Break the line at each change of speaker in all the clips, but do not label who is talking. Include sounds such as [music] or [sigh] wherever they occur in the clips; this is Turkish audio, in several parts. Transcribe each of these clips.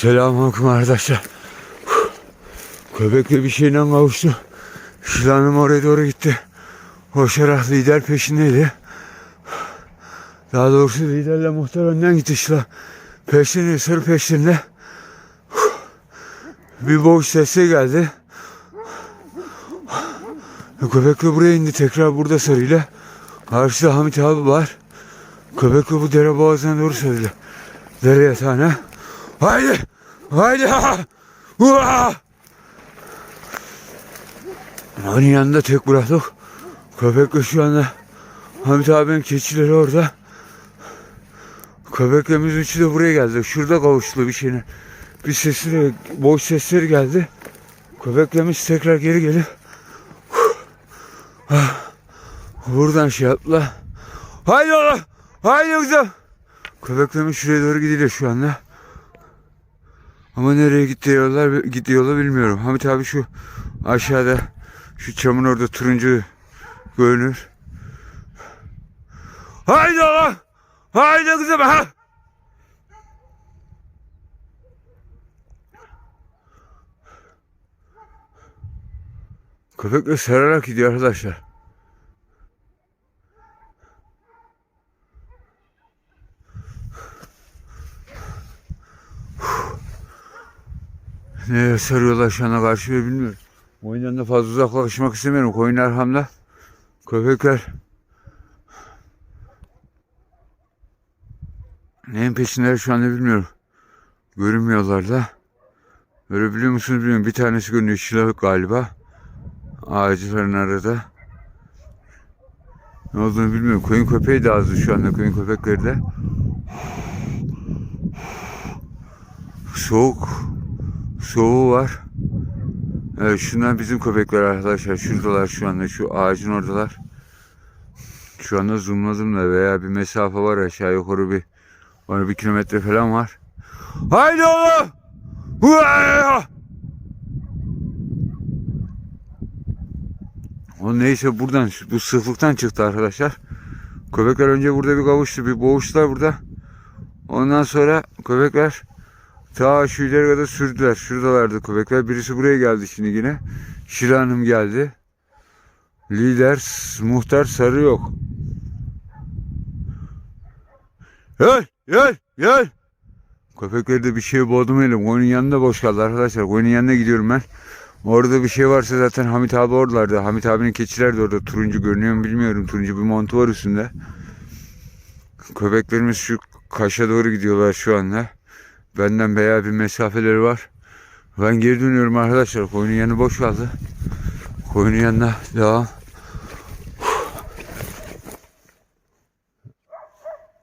Selamünaleyküm arkadaşlar. Köpekle bir şeyle kavuştu. Şilanım oraya doğru gitti. Koşarak lider peşindeydi. Daha doğrusu liderle muhtar önden gitti Şilan. Peşinde, sır peşinde. Bir boş sesi geldi. Köpekle buraya indi tekrar burada sarıyla. Karşıda Hamit abi var. Köpekle bu dere boğazına doğru sarıyla. Dere yatağına. Haydi! Haydi! [laughs] Hua! Onun yanında tek bıraktık. Köpekle şu anda Hamit abinin keçileri orada. Köpeklerimiz üçü de buraya geldi. Şurada kavuştu bir şeyine. Bir de, boş sesleri geldi. Köpeklerimiz tekrar geri gelip Ah, buradan şey yaptılar. Haydi oğlum! Haydi kızım! Köpeklerimiz şuraya doğru gidiyor şu anda. Ama nereye gidiyorlar, gidiyorlar bilmiyorum. Hamit abi şu aşağıda şu çamın orada turuncu görünür. Haydi oğlum! Haydi kızım ha! Köpekle sararak gidiyor arkadaşlar. Neye sarıyorlar şu anda karşıya bilmiyorum. Oyundan da fazla uzaklaşmak istemiyorum. Koyun arkamda. Köpekler. Neyin peşindeler şu anda bilmiyorum. Görünmüyorlar da. Görebiliyor musunuz bilmiyorum. Bir tanesi görünüyor. Şilah galiba. Ağaçların arada. Ne olduğunu bilmiyorum. Koyun köpeği de azdı şu anda. Koyun köpekleri de. Soğuk. Soğuğu var. Evet şunlar bizim köpekler arkadaşlar. Şuradalar şu anda. Şu ağacın oradalar. Şu anda zoomladım da veya bir mesafe var aşağı yukarı bir bana bir kilometre falan var. Haydi oğlum! O neyse buradan bu sıhlıktan çıktı arkadaşlar. Köpekler önce burada bir kavuştu. Bir boğuştular burada. Ondan sonra köpekler ta şu ileri kadar sürdüler. Şuradalardı köpekler. Birisi buraya geldi şimdi yine. Şira Hanım geldi. Lider, muhtar sarı yok. Gel, gel, gel. Köpekleri de bir şey boğdum. Koyunun yanında boş kaldı arkadaşlar. Koyunun yanına gidiyorum ben. Orada bir şey varsa zaten Hamit abi oradalardı. Hamit abinin keçiler de orada. Turuncu görünüyor mu bilmiyorum. Turuncu bir montu var üstünde. Köpeklerimiz şu Kaş'a doğru gidiyorlar şu anda. Benden bayağı bir mesafeleri var. Ben geri dönüyorum arkadaşlar. Koyunun yanı boş kaldı. Koyunun yanına devam.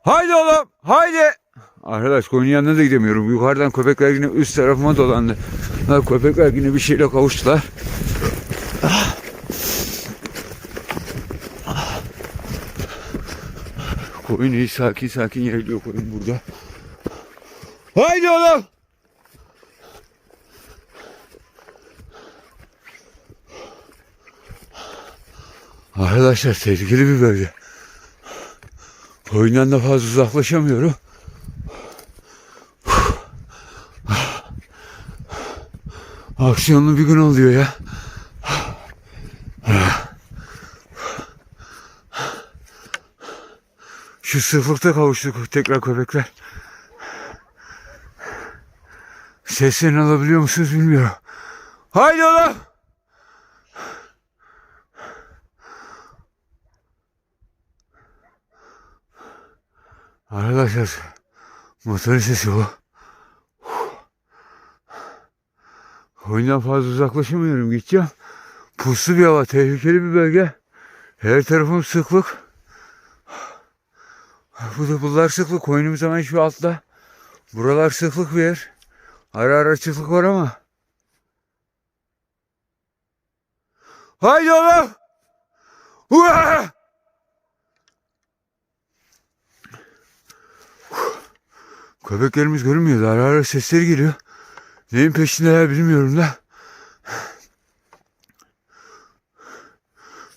Haydi oğlum haydi. Arkadaş koyunun yanına da gidemiyorum. Yukarıdan köpekler yine üst tarafıma dolandı. Ha, köpekler yine bir şeyle kavuştular. Koyun iyi sakin sakin yerliyor koyun burada. Haydi oğlum. Arkadaşlar tehlikeli bir bölge. Koyundan da fazla uzaklaşamıyorum. Aksiyonlu bir gün oluyor ya. Şu sıfırta kavuştuk tekrar köpekler. Seslerini alabiliyor musunuz bilmiyorum. Haydi oğlum. Arkadaşlar motorun sesi bu. Oyundan fazla uzaklaşamıyorum gideceğim. Puslu bir hava, tehlikeli bir bölge. Her tarafım sıklık. Bu da bunlar sıklık. Oyunumuz hemen şu altta. Buralar sıklık bir yer. Ara ara çıklık var ama. Haydi oğlum! Hua! Köpeklerimiz görünmüyor. Ara ara sesleri geliyor. Neyin peşindeler bilmiyorum da.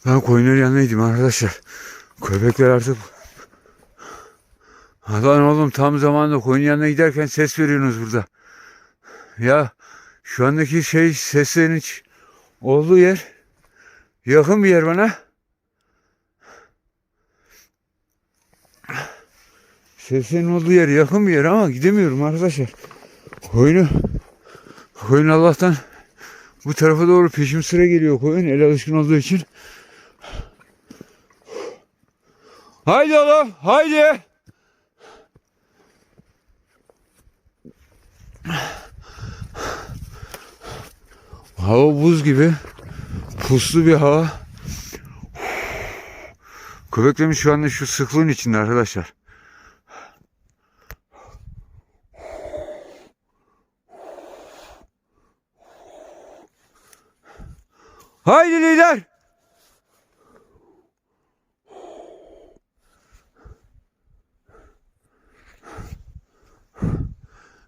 Ben koyunların yanındaydım arkadaşlar. Köpekler artık... Lan oğlum tam zamanında koyun yanına giderken ses veriyorsunuz burada. Ya şu andaki şey seslerin hiç olduğu yer yakın bir yer bana. Seslerin olduğu yer yakın bir yer ama gidemiyorum arkadaşlar. Koyunu koyun Allah'tan bu tarafa doğru peşim sıra geliyor koyun el alışkın olduğu için. Haydi oğlum haydi. Hava buz gibi. Puslu bir hava. Köpeklerim şu anda şu sıklığın içinde arkadaşlar. Haydi lider.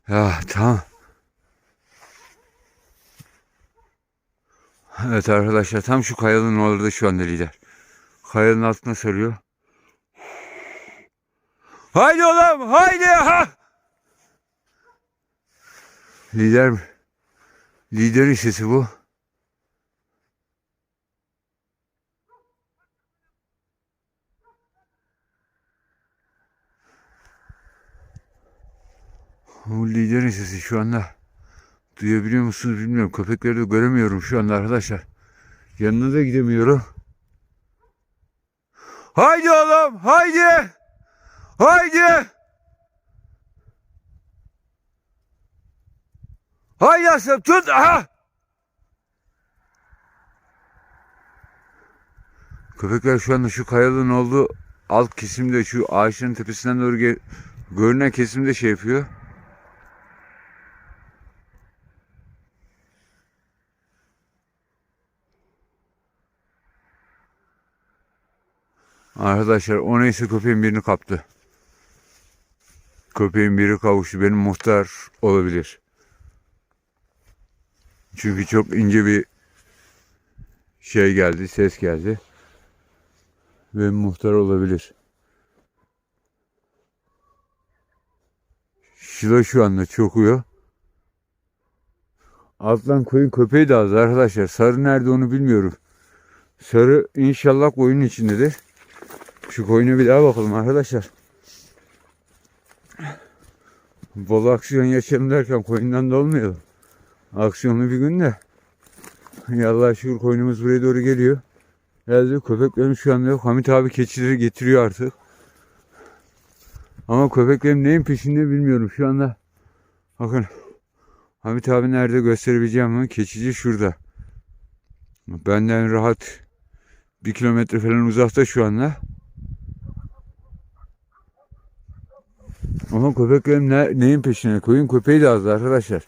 Ya tamam. Evet arkadaşlar tam şu kayanın orada şu anda lider. Kayanın altına sarıyor. Haydi oğlum haydi ha. Lider mi? Liderin sesi bu. Bu liderin sesi şu anda. Duyabiliyor musunuz bilmiyorum. Köpekleri de göremiyorum şu anda arkadaşlar. Yanına da gidemiyorum. Haydi oğlum haydi. Haydi. Haydi aslanım tut. Aha. Köpekler şu anda şu kayalığın olduğu alt kesimde şu ağaçların tepesinden doğru görünen kesimde şey yapıyor. Arkadaşlar o neyse köpeğin birini kaptı. Köpeğin biri kavuştu. Benim muhtar olabilir. Çünkü çok ince bir şey geldi, ses geldi. Benim muhtar olabilir. Şila şu anda çokuyor. Alttan koyun köpeği de az arkadaşlar. Sarı nerede onu bilmiyorum. Sarı inşallah koyunun içindedir. Şu koyuna bir daha bakalım arkadaşlar. Bol aksiyon yaşayalım derken koyundan da olmayalım. Aksiyonlu bir gün de. Ya Allah'a şükür koyunumuz buraya doğru geliyor. Geldi köpeklerim şu anda yok. Hamit abi keçileri getiriyor artık. Ama köpeklerim neyin peşinde bilmiyorum şu anda. Bakın. Hamit abi nerede gösterebileceğim mi? Keçici şurada. Benden rahat bir kilometre falan uzakta şu anda. Ama köpeklerim ne, neyin peşine? Koyun köpeği de az arkadaşlar.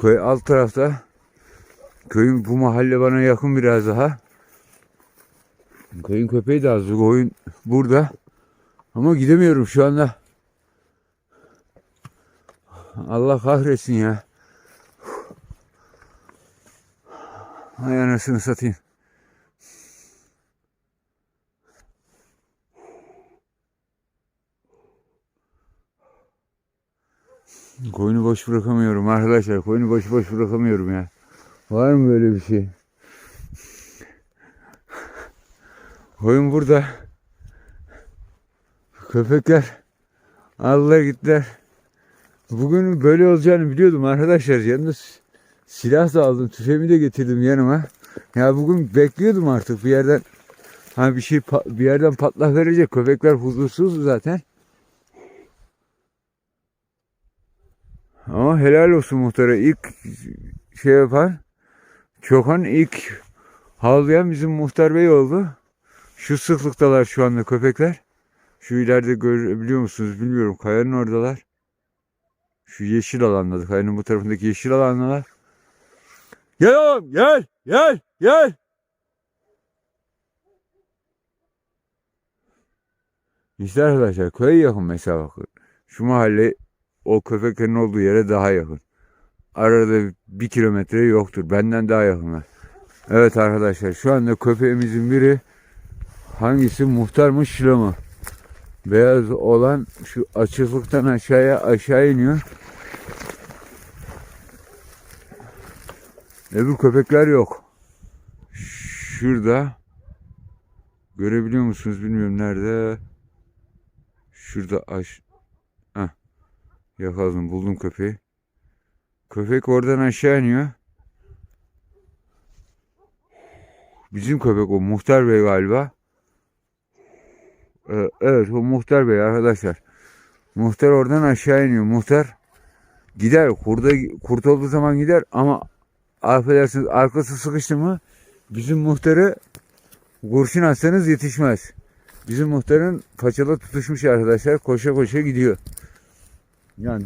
Köy alt tarafta. Köyün bu mahalle bana yakın biraz daha. Köyün köpeği de az. Koyun burada. Ama gidemiyorum şu anda. Allah kahretsin ya. Hay anasını satayım. Koyunu boş bırakamıyorum arkadaşlar. Koyunu boş boş bırakamıyorum ya. Var mı böyle bir şey? Koyun burada. Köpekler aldılar gittiler. Bugün böyle olacağını biliyordum arkadaşlar. Yanında s- silah da aldım. Tüfeğimi de getirdim yanıma. Ya bugün bekliyordum artık bir yerden. Ha bir şey bir yerden patlak verecek. Köpekler huzursuz zaten. Ama helal olsun muhtara. İlk şey yapan, çokan ilk havlayan bizim muhtar bey oldu. Şu sıklıktalar şu anda köpekler. Şu ileride görebiliyor musunuz bilmiyorum. Kayanın oradalar. Şu yeşil alanda, kayanın bu tarafındaki yeşil alandalar. Gel oğlum gel gel gel. İşte arkadaşlar köye yakın bakın. Şu mahalle o köpeklerin olduğu yere daha yakın. Arada bir kilometre yoktur. Benden daha yakınlar. Evet arkadaşlar şu anda köpeğimizin biri hangisi muhtar mı Şila mı? Beyaz olan şu açıklıktan aşağıya aşağı iniyor. Öbür köpekler yok. Şurada. Görebiliyor musunuz bilmiyorum nerede. Şurada aş. Yakaladım buldum köpeği. Köpek oradan aşağı iniyor. Bizim köpek o Muhtar Bey galiba. Ee, Evet o Muhtar Bey arkadaşlar. Muhtar oradan aşağı iniyor. Muhtar gider. Kurda, kurt olduğu zaman gider ama affedersiniz arkası sıkıştı mı bizim muhtarı kurşun atsanız yetişmez. Bizim muhtarın paçalı tutuşmuş arkadaşlar. Koşa koşa gidiyor. Yani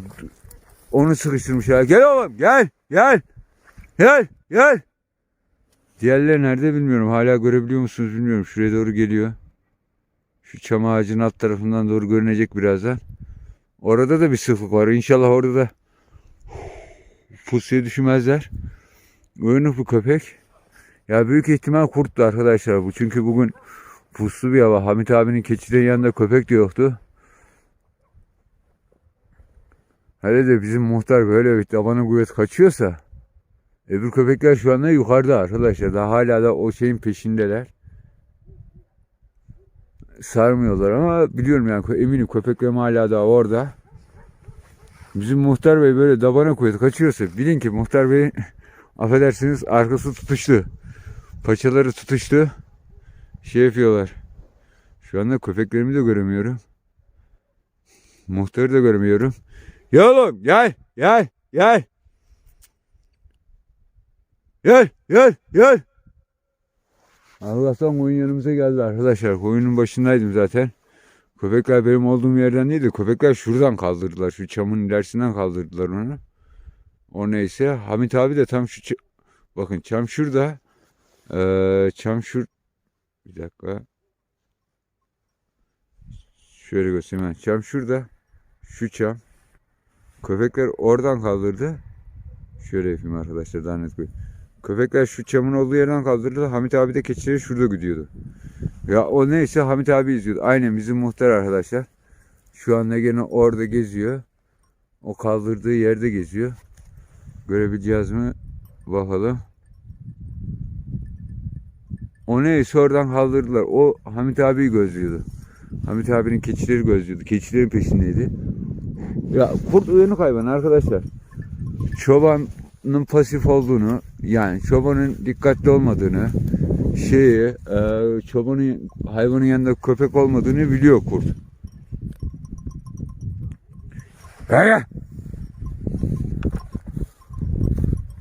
onu sıkıştırmışlar. Gel oğlum gel gel. Gel gel. Diğerleri nerede bilmiyorum. Hala görebiliyor musunuz bilmiyorum. Şuraya doğru geliyor. Şu çam ağacının alt tarafından doğru görünecek birazdan. Orada da bir sıfık var. İnşallah orada da pusuya düşmezler. Uyanık bu köpek. Ya büyük ihtimal kurttu arkadaşlar bu. Çünkü bugün puslu bir hava. Hamit abinin keçilerin yanında köpek de yoktu. Hele de bizim muhtar böyle bir tabana kuvvet kaçıyorsa öbür köpekler şu anda yukarıda arkadaşlar. Daha hala da o şeyin peşindeler. Sarmıyorlar ama biliyorum yani eminim köpeklerim hala da orada. Bizim muhtar bey böyle dabana kuvvet kaçıyorsa bilin ki muhtar bey [laughs] affedersiniz arkası tutuştu. Paçaları tutuştu. Şey yapıyorlar. Şu anda köpeklerimi de göremiyorum. Muhtarı da göremiyorum. Gel oğlum gel gel gel. Gel gel gel. Allah'tan koyun yanımıza geldi arkadaşlar. Koyunun başındaydım zaten. Köpekler benim olduğum yerden değil de köpekler şuradan kaldırdılar. Şu çamın ilerisinden kaldırdılar onu. O neyse. Hamit abi de tam şu bakın çam şurada. Ee, çam şur bir dakika. Şöyle göstereyim. Çam şurada. Şu çam. Köpekler oradan kaldırdı. Şöyle yapayım arkadaşlar daha net koyayım. Köpekler şu çamın olduğu yerden kaldırdı. Hamit abi de keçileri şurada gidiyordu. Ya o neyse Hamit abi izliyordu. Aynen bizim muhtar arkadaşlar. Şu anda gene orada geziyor. O kaldırdığı yerde geziyor. Görebileceğiz mi? Bakalım. O neyse oradan kaldırdılar. O Hamit abiyi gözlüyordu. Hamit abinin keçileri gözlüyordu. Keçilerin peşindeydi. Ya kurt uyanık hayvan arkadaşlar. Çobanın pasif olduğunu yani çobanın dikkatli olmadığını şeyi e, çobanın hayvanın yanında köpek olmadığını biliyor kurt. Gel.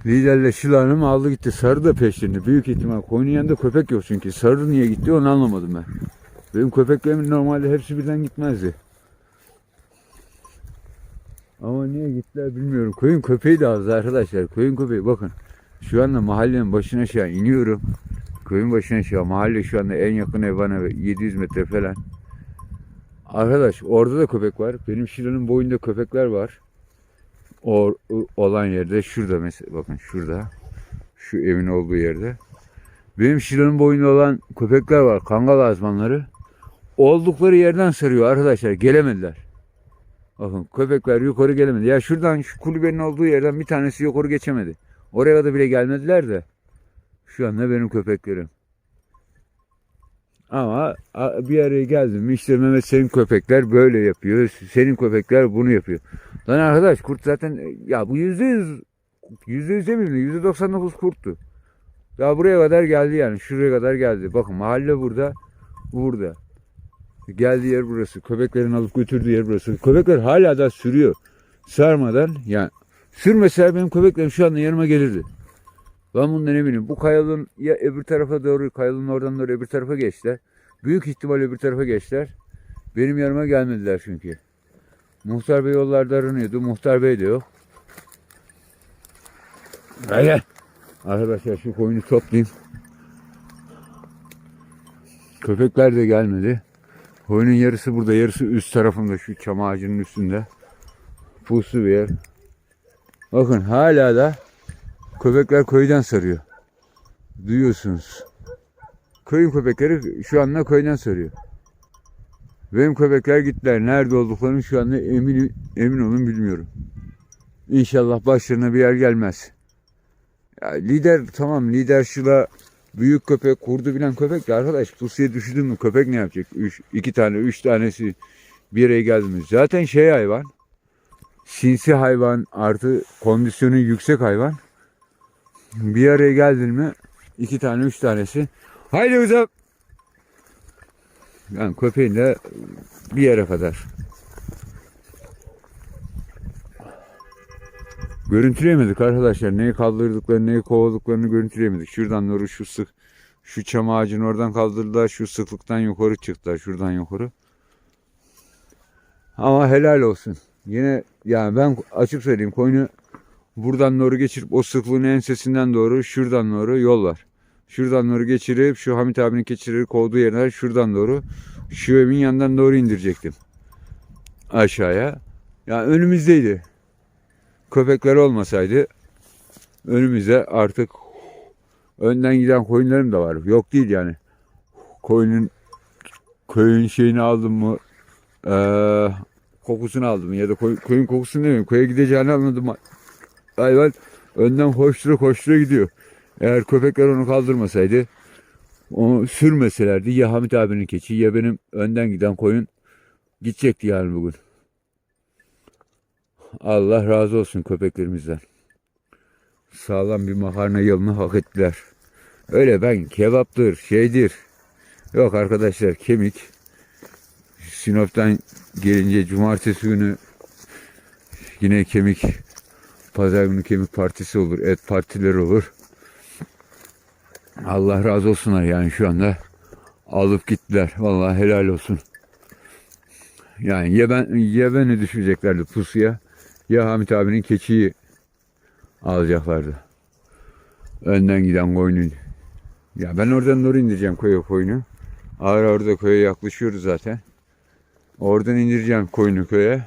Liderle Şilan'ım aldı gitti. Sarı da peşlerinde. Büyük ihtimal koyunun yanında köpek yok çünkü. Sarı niye gitti onu anlamadım ben. Benim köpeklerimin normalde hepsi birden gitmezdi. Ama niye gittiler bilmiyorum. Koyun köpeği de az arkadaşlar. Koyun köpeği bakın. Şu anda mahallenin başına aşağı iniyorum. Köyün başına aşağı. Mahalle şu anda en yakın ev bana 700 metre falan. Arkadaş orada da köpek var. Benim Şilan'ın boyunda köpekler var. O olan yerde şurada mesela bakın şurada. Şu evin olduğu yerde. Benim Şilan'ın boyunda olan köpekler var. Kangal azmanları. Oldukları yerden sarıyor arkadaşlar. Gelemediler. Bakın köpekler yukarı gelemedi. Ya şuradan şu kulübenin olduğu yerden bir tanesi yukarı geçemedi. Oraya da bile gelmediler de. Şu anda benim köpeklerim. Ama bir araya geldim. işte Mehmet senin köpekler böyle yapıyor. Senin köpekler bunu yapıyor. Lan arkadaş kurt zaten ya bu yüzde yüz yüzde yüz de yüzde doksan dokuz kurttu. Daha buraya kadar geldi yani. Şuraya kadar geldi. Bakın mahalle burada. Burada. Geldiği yer burası. Köpeklerin alıp götürdüğü yer burası. Köpekler hala da sürüyor. Sarmadan yani sürmeseler benim köpeklerim şu anda yanıma gelirdi. Ben bundan eminim. Bu kayalığın ya öbür tarafa doğru, kayalığın oradan doğru öbür tarafa geçtiler. Büyük ihtimal öbür tarafa geçtiler. Benim yanıma gelmediler çünkü. Muhtar Bey yollarda aranıyordu. Muhtar Bey de yok. Gel. Arkadaşlar şu koyunu toplayayım. Köpekler de gelmedi. Koyunun yarısı burada, yarısı üst tarafında şu çam ağacının üstünde. Puslu bir yer. Bakın hala da köpekler köyden sarıyor. Duyuyorsunuz. Köyün köpekleri şu anda köyden sarıyor. Benim köpekler gittiler. Nerede olduklarını şu anda emin, emin olun bilmiyorum. İnşallah başlarına bir yer gelmez. Ya lider tamam lider şıla büyük köpek kurdu bilen köpek de arkadaş pusuya düştü mü köpek ne yapacak? Üç, iki tane üç tanesi bir araya geldi mi? Zaten şey hayvan sinsi hayvan artı kondisyonu yüksek hayvan bir araya geldin mi iki tane üç tanesi haydi kızım yani köpeğin de bir yere kadar Görüntüleyemedik arkadaşlar. Neyi kaldırdıklarını, neyi kovaladıklarını görüntüleyemedik. Şuradan doğru şu sık, şu çam ağacını oradan kaldırdılar. Şu sıklıktan yukarı çıktılar. Şuradan yukarı. Ama helal olsun. Yine yani ben açık söyleyeyim koyunu buradan doğru geçirip o sıklığın ensesinden doğru şuradan doğru yol var. Şuradan doğru geçirip şu Hamit abinin geçirip kovduğu yerler şuradan doğru şu evin yanından doğru indirecektim. Aşağıya. Yani önümüzdeydi köpekler olmasaydı önümüzde artık önden giden koyunlarım da var. Yok değil yani. Koyunun köyün şeyini aldım mı eee, kokusunu aldım ya da koy, koyun kokusunu demiyorum. Köye gideceğini anladım. Hayvan önden koştura koştura gidiyor. Eğer köpekler onu kaldırmasaydı onu sürmeselerdi ya Hamit abinin keçi ya benim önden giden koyun gidecekti yani bugün. Allah razı olsun köpeklerimizden. Sağlam bir makarna yılını hak ettiler. Öyle ben kebaptır, şeydir. Yok arkadaşlar kemik. Sinop'tan gelince cumartesi günü yine kemik. Pazar günü kemik partisi olur, et partileri olur. Allah razı olsunlar yani şu anda alıp gittiler. Vallahi helal olsun. Yani ya ben ya beni düşeceklerdi pusuya ya Hamit abinin keçiyi alacaklardı. Önden giden koyunu. Ya ben oradan doğru indireceğim köye koyunu. Ağır ağır da köye yaklaşıyoruz zaten. Oradan indireceğim koyunu köye.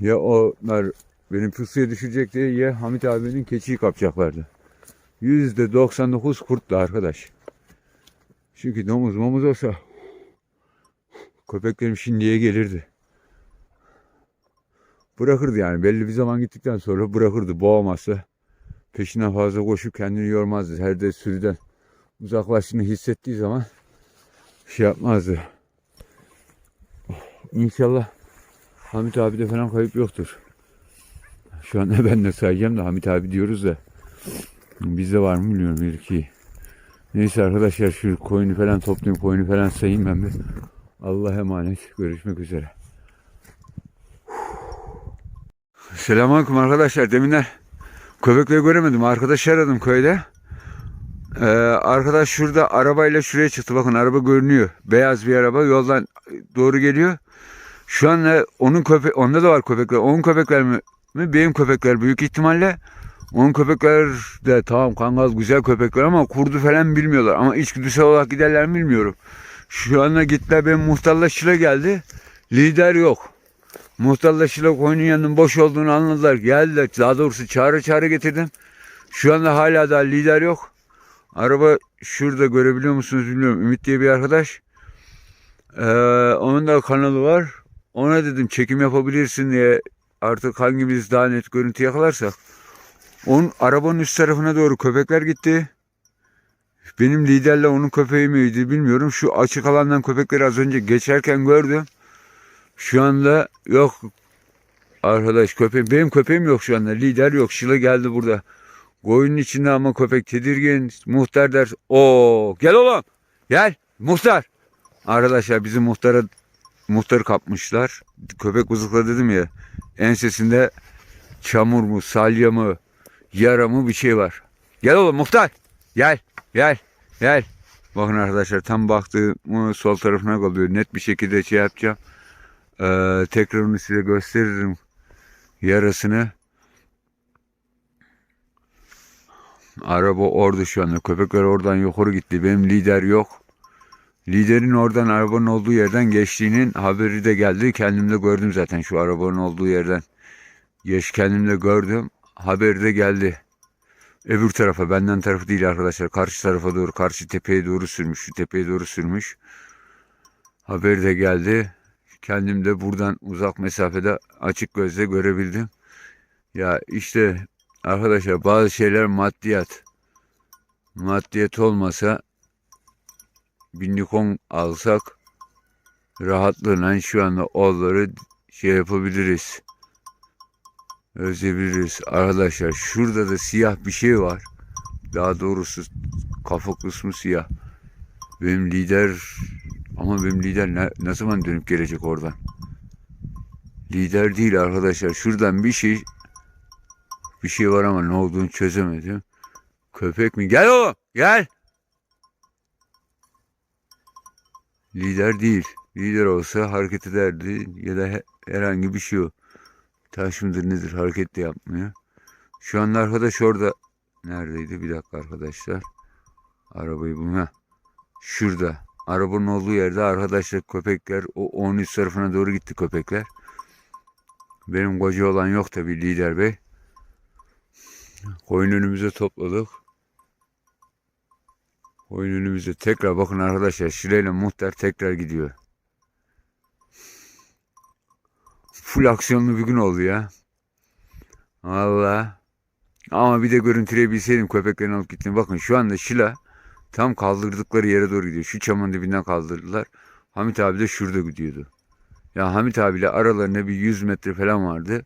Ya onlar benim pusuya düşecek diye ya Hamit abinin keçiyi kapacaklardı. Yüzde 99 kurtlu arkadaş. Çünkü domuz momuz olsa köpeklerim şimdiye gelirdi. Bırakırdı yani belli bir zaman gittikten sonra bırakırdı boğamazsa. Peşinden fazla koşup kendini yormazdı. Her de sürüden uzaklaştığını hissettiği zaman şey yapmazdı. İnşallah Hamit abi de falan kayıp yoktur. Şu anda [laughs] ben de sayacağım da Hamit abi diyoruz da bizde var mı bilmiyorum bir iki. Neyse arkadaşlar şu koyunu falan toplayayım koyunu falan sayayım ben bir. Allah emanet. Görüşmek üzere. Selamünaleyküm arkadaşlar. Deminler köpekleri göremedim. Arkadaşı aradım köyde. Ee, arkadaş şurada arabayla şuraya çıktı. Bakın araba görünüyor. Beyaz bir araba yoldan doğru geliyor. Şu anda onun köpek, onda da var köpekler. Onun köpekler mi? mi? Benim köpekler büyük ihtimalle. Onun köpekler de tamam kangal güzel köpekler ama kurdu falan bilmiyorlar. Ama içgüdüsel olarak giderler mi bilmiyorum. Şu anda gittiler benim muhtarlaşıyla geldi. Lider yok. Muhtarlaşıyla koyunun yanının boş olduğunu anladılar. Geldiler. Daha doğrusu çağrı çağrı getirdim. Şu anda hala daha lider yok. Araba şurada görebiliyor musunuz bilmiyorum. Ümit diye bir arkadaş. Ee, onun da kanalı var. Ona dedim çekim yapabilirsin diye artık hangimiz daha net görüntü yakalarsak. Onun arabanın üst tarafına doğru köpekler gitti. Benim liderle onun köpeği miydi bilmiyorum. Şu açık alandan köpekleri az önce geçerken gördüm. Şu anda yok arkadaş köpeğim. Benim köpeğim yok şu anda. Lider yok. Şila geldi burada. Koyunun içinde ama köpek tedirgin. Muhtar der. O gel oğlum. Gel. Muhtar. Arkadaşlar bizim muhtara muhtarı kapmışlar. Köpek uzukla dedim ya. Ensesinde çamur mu, salya mı, yara mı bir şey var. Gel oğlum muhtar. Gel. Gel. Gel. Bakın arkadaşlar tam baktığım sol tarafına kalıyor. Net bir şekilde şey yapacağım. Ee, tekrar onu size gösteririm. Yarasını. Araba orada şu anda. Köpekler oradan yukarı gitti. Benim lider yok. Liderin oradan arabanın olduğu yerden geçtiğinin haberi de geldi. Kendim de gördüm zaten şu arabanın olduğu yerden. Geç kendim de gördüm. Haberi de geldi. Öbür tarafa benden tarafı değil arkadaşlar. Karşı tarafa doğru karşı tepeye doğru sürmüş. Şu tepeye doğru sürmüş. Haber de geldi. Kendim de buradan uzak mesafede açık gözle görebildim. Ya işte arkadaşlar bazı şeyler maddiyat. Maddiyat olmasa bir Nikon alsak rahatlığıyla şu anda onları şey yapabiliriz. Özebiliriz. Arkadaşlar şurada da siyah bir şey var. Daha doğrusu kafa kısmı siyah. Benim lider ama benim lider ne, ne zaman dönüp gelecek oradan? Lider değil arkadaşlar. Şuradan bir şey bir şey var ama ne olduğunu çözemedim. Köpek mi? Gel oğlum gel. Lider değil. Lider olsa hareket ederdi ya da he- herhangi bir şey o. Taş mıdır nedir hareket de yapmıyor. Şu anda arkadaş orada neredeydi? Bir dakika arkadaşlar. Arabayı bulma. Şurada. Arabanın olduğu yerde arkadaşlar köpekler o 13 tarafına doğru gitti köpekler. Benim koca olan yok tabi lider bey. Koyun önümüze topladık. Koyun önümüze tekrar bakın arkadaşlar Şile ile Muhtar tekrar gidiyor. Full aksiyonlu bir gün oldu ya. Valla. Ama bir de görüntüleyebilseydim köpeklerini alıp gittim. Bakın şu anda Şila tam kaldırdıkları yere doğru gidiyor. Şu çamın dibinden kaldırdılar. Hamit abi de şurada gidiyordu. Ya Hamit abiyle aralarında bir 100 metre falan vardı.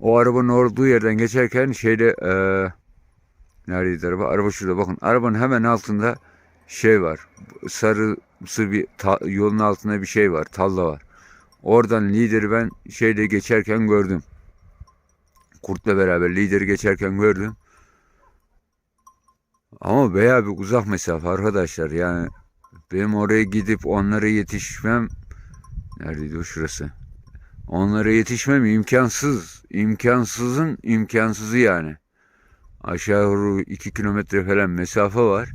O arabanın olduğu yerden geçerken şeyde eee neredeydi araba? Araba şurada bakın. Arabanın hemen altında şey var. Sarısı bir ta- yolun altında bir şey var. Talla var. Oradan lideri ben şeyde geçerken gördüm. Kurt'la beraber lideri geçerken gördüm. Ama bayağı bir uzak mesafe arkadaşlar. Yani benim oraya gidip onlara yetişmem neredeydi o şurası? Onlara yetişmem imkansız. İmkansızın imkansızı yani. Aşağı yukarı 2 kilometre falan mesafe var.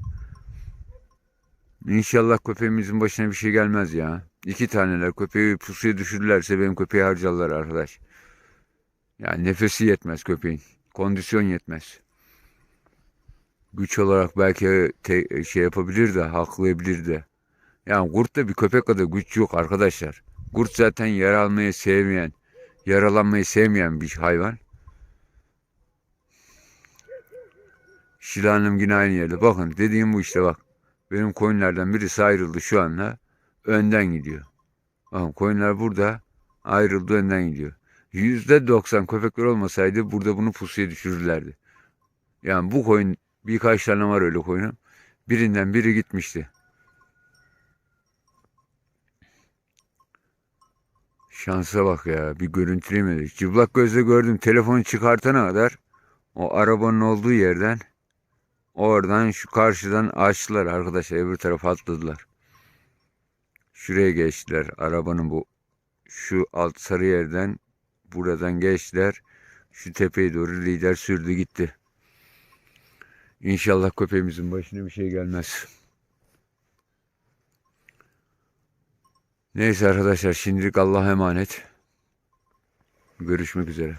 İnşallah köpeğimizin başına bir şey gelmez ya. İki taneler köpeği pusuya düşürürlerse benim köpeği harcarlar arkadaş. Yani nefesi yetmez köpeğin. Kondisyon yetmez. Güç olarak belki te- şey yapabilir de, haklayabilir de. Yani kurtta bir köpek kadar güç yok arkadaşlar. Kurt zaten almayı sevmeyen, yaralanmayı sevmeyen bir hayvan. Şila Hanım yine aynı yerde. Bakın dediğim bu işte bak. Benim koyunlardan birisi ayrıldı şu anda. Önden gidiyor. Bakın koyunlar burada ayrıldı önden gidiyor. Yüzde doksan köpekler olmasaydı burada bunu pusuya düşürürlerdi. Yani bu koyun birkaç tane var öyle koyunum. Birinden biri gitmişti. Şansa bak ya bir görüntülemedik. Çıplak gözle gördüm telefonu çıkartana kadar o arabanın olduğu yerden oradan şu karşıdan açtılar arkadaşlar öbür tarafa atladılar. Şuraya geçtiler arabanın bu şu alt sarı yerden buradan geçtiler. Şu tepeye doğru lider sürdü gitti. İnşallah köpeğimizin başına bir şey gelmez. Neyse arkadaşlar şimdilik Allah'a emanet. Görüşmek üzere.